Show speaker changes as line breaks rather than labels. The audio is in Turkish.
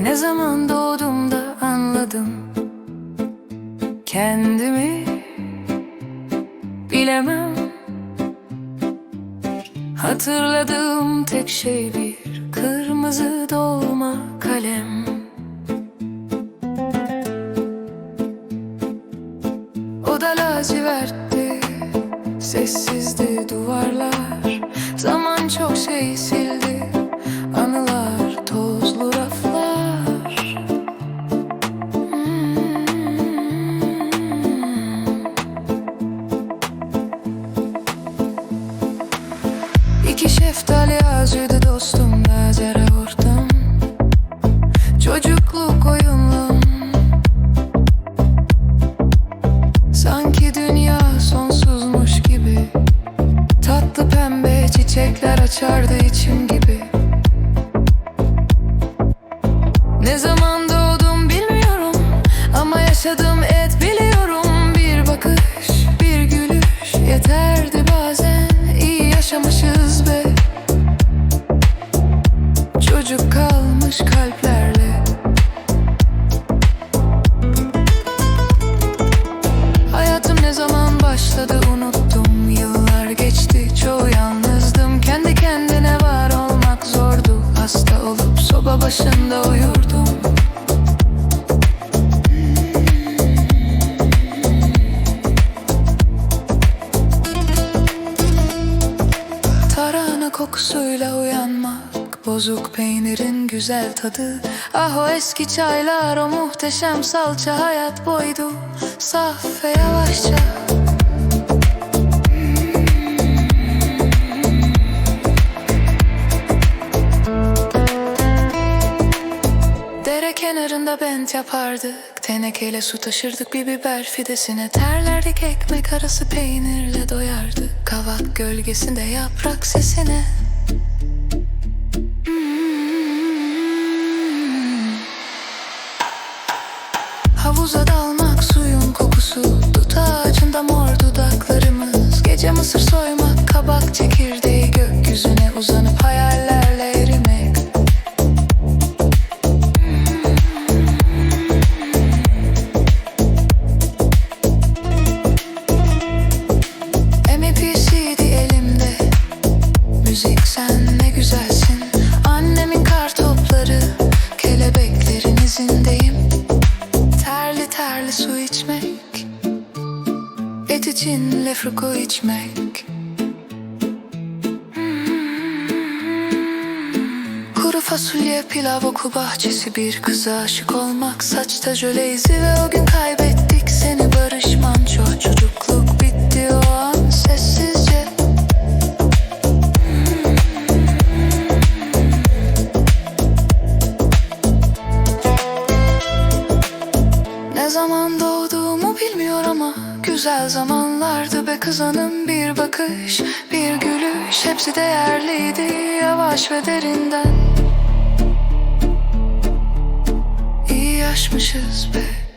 Ne zaman doğdum da anladım. Kendimi bilemem. Hatırladığım tek şey bir kırmızı dolma kalem. Oda lacivertti, sessizdi duvarlar. Zaman çok şeysi İki şeftali ağacıydı dostum Gazere ortam. Çocukluk oyunlu Sanki dünya sonsuzmuş gibi. Tatlı pembe çiçekler açardı içim gibi Çocuk kalmış kalplerle. Hayatım ne zaman başladı unuttum. Yıllar geçti çoğu yalnızdım. Kendi kendine var olmak zordu. Hasta olup soba başında uyurdum. Tarhana kokusuyla uyanmak Bozuk peynirin güzel tadı. Ah o eski çaylar o muhteşem salça. Hayat boydu saf ve yavaşça. Dere kenarında bent yapardık. Tenekeyle su taşırdık bir biber fidesine. Terlerdik ekmek arası peynirle doyardık. Kavak gölgesinde yaprak sesine lefruko içmek. Kuru fasulye pilav oku bahçesi Bir kıza aşık olmak Saçta jöle izi ve o gün kaybettik Seni barış manço zaman doğduğumu bilmiyor ama Güzel zamanlardı be kızanım. Bir bakış, bir gülüş Hepsi değerliydi yavaş ve derinden. İyi yaşmışız be